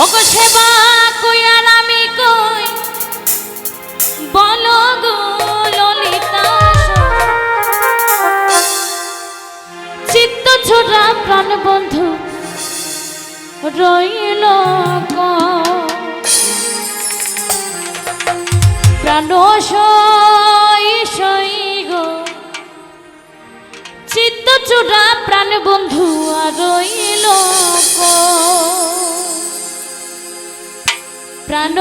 ওগো সেবা কইয়ার আমি কই? বলো গো ললিতা চিত্ত ছোড়া প্রাণ বন্ধু রইল প্রাণ সই সই গো। চিত্ত চূড়া প্রাণ বন্ধু আর রইল প্রাণ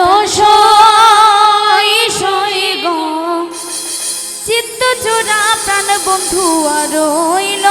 চিত্ত চোরা প্রাণ বন্ধু আর রইল।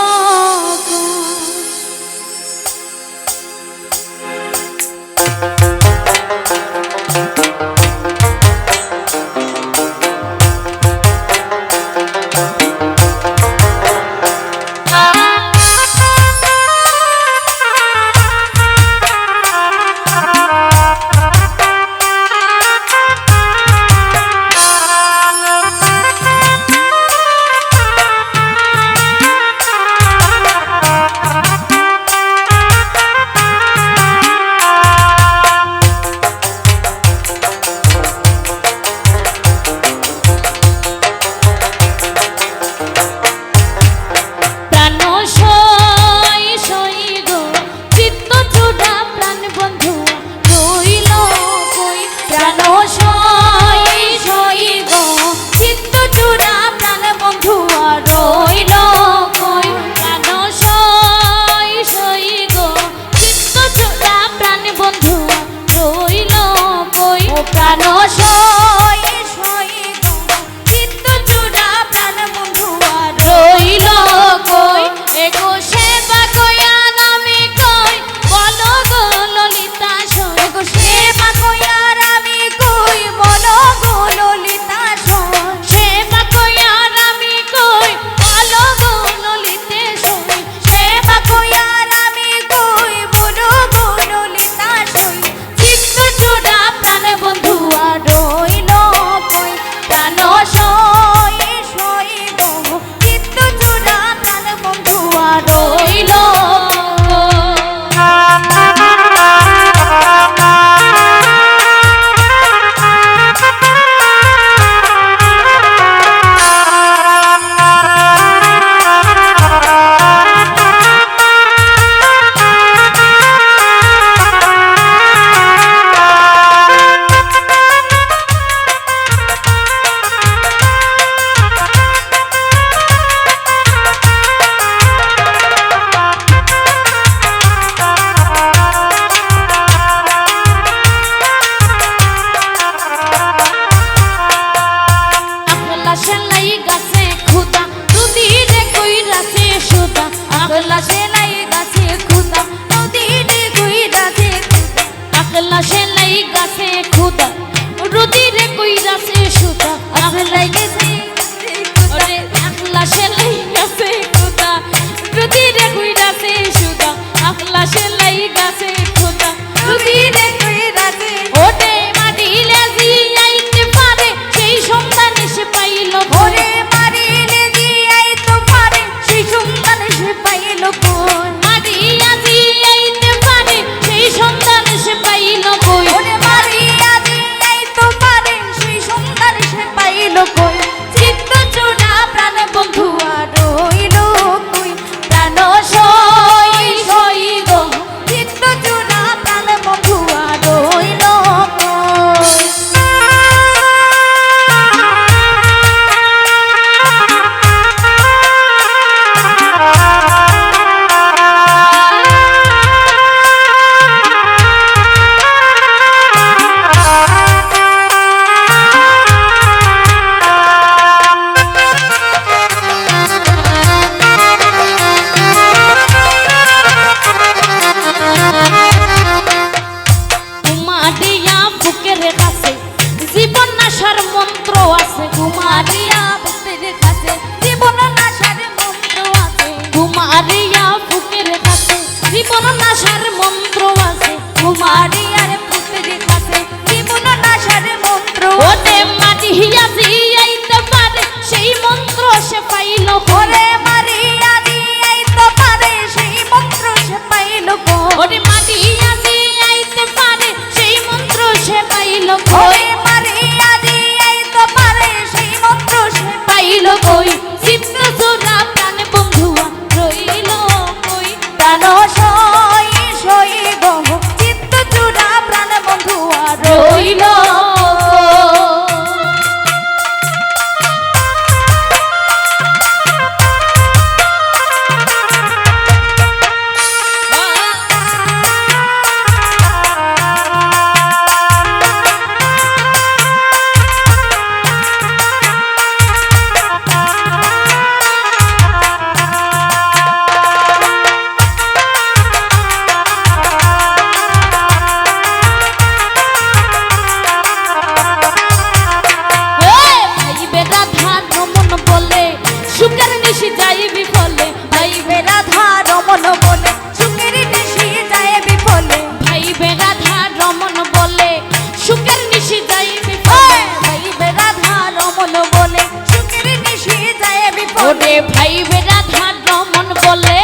রে ভাই বেড়া ধান রমন বলে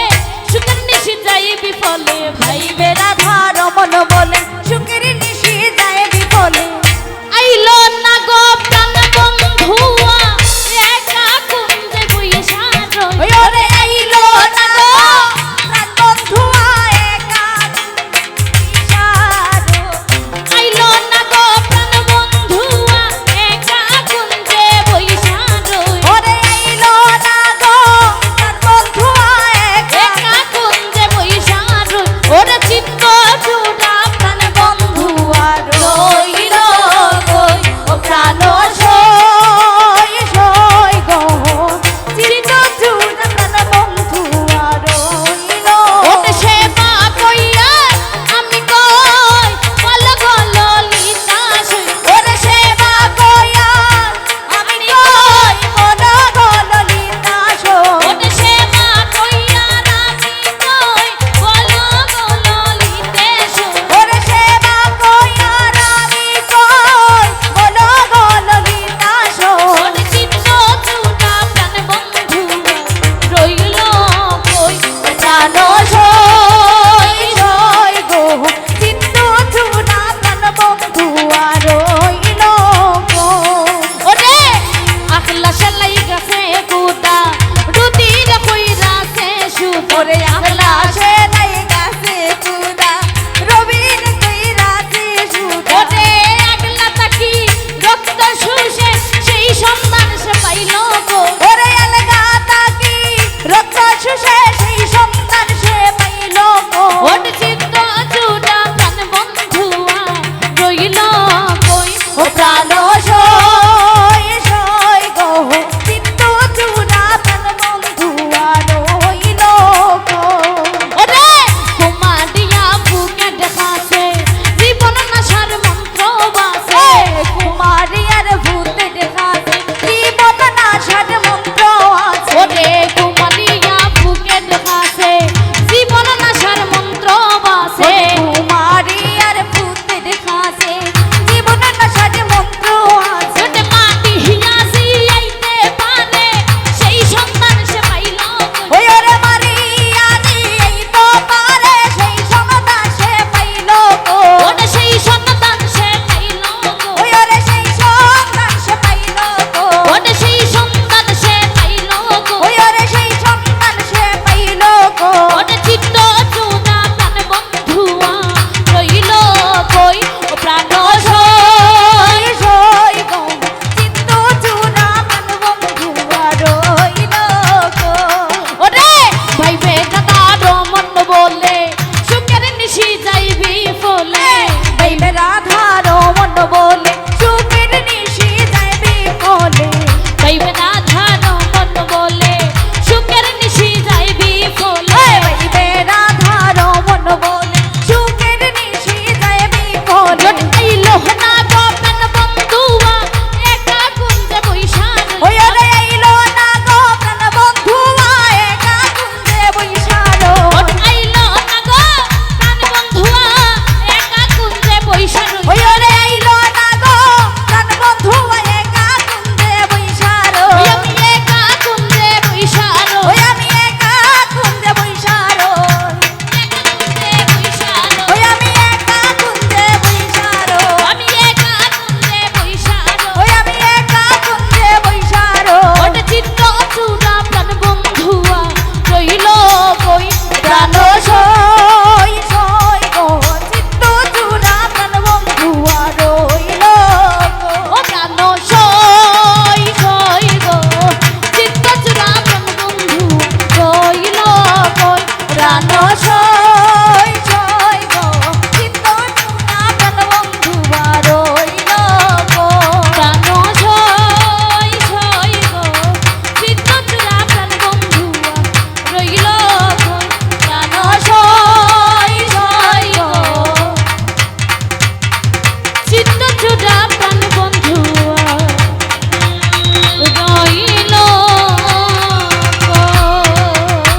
সুন্দর নিশি যাই বিফলে ভাই বেড়া ধান রমন বলে